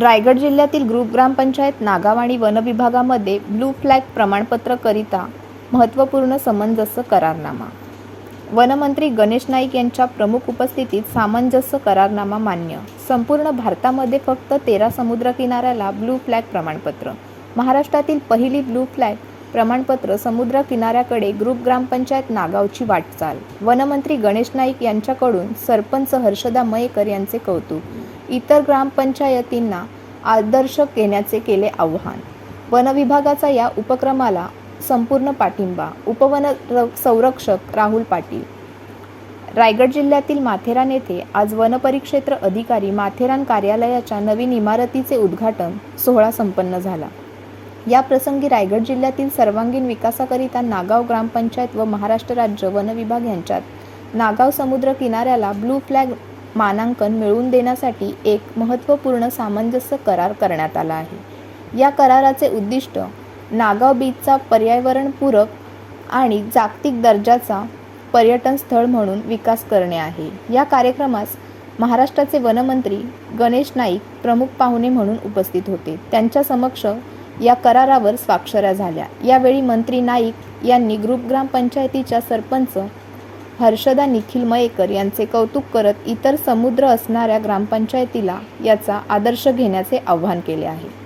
रायगड जिल्ह्यातील ग्रुप ग्रामपंचायत नागाव आणि वनविभागामध्ये blue flag प्रमाणपत्रकरिता महत्त्वपूर्ण समंजस्य करारनामा. वनमंत्री गणेश नाईक यांच्या प्रमुख उपस्थितीत सामंजस्य करारनामा मान्य. संपूर्ण भारतामध्ये फक्त तेरा समुद्रकिनाऱ्याला ब्लू फ्लॅग प्रमाणपत्र. महाराष्ट्रातील पहिली ब्लू फ्लॅग प्रमाणपत्र समुद्र किनाऱ्याकडे ग्रुप ग्रामपंचायत नागावची वाटचाल. वनमंत्री गणेश नाईक यांच्याकडून सरपंच हर्षदा मयेकर यांचे कौतुक. इतर ग्रामपंचायतींना आदर्श घेण्याचे केले आव्हान. वनविभागाचा या उपक्रमाला संपूर्ण पाठिंबा. उपवन र- संरक्षक राहुल पाटील. रायगड जिल्ह्यातील माथेरान येथे आज वनपरिक्षेत्र अधिकारी माथेरान कार्यालयाच्या नवीन इमारतीचे उद्घाटन सोहळा संपन्न झाला. या प्रसंगी रायगड जिल्ह्यातील सर्वांगीण विकासाकरिता नागाव ग्रामपंचायत व महाराष्ट्र राज्य वन विभाग यांच्यात नागाव समुद्र किनाऱ्याला ब्लू फ्लॅग मानांकन मिळवून देण्यासाठी एक महत्त्वपूर्ण सामंजस्य करार करण्यात आला आहे. या कराराचे उद्दिष्ट नागाव बीचचा पर्यावरणपूरक आणि जागतिक दर्जाचा पर्यटन स्थळ म्हणून विकास करणे आहे. या कार्यक्रमास महाराष्ट्राचे वनमंत्री गणेश नाईक प्रमुख पाहुणे म्हणून उपस्थित होते. त्यांच्या समक्ष या करारावर स्वाक्षऱ्या झाल्या. यावेळी मंत्री नाईक यांनी ग्रुप ग्रामपंचायतीच्या सरपंच हर्षदा निखिल मयेकर यांचे कौतुक करत इतर समुद्र असणाऱ्या ग्रामपंचायतीला याचा आदर्श घेण्याचे आवाहन केले आहे.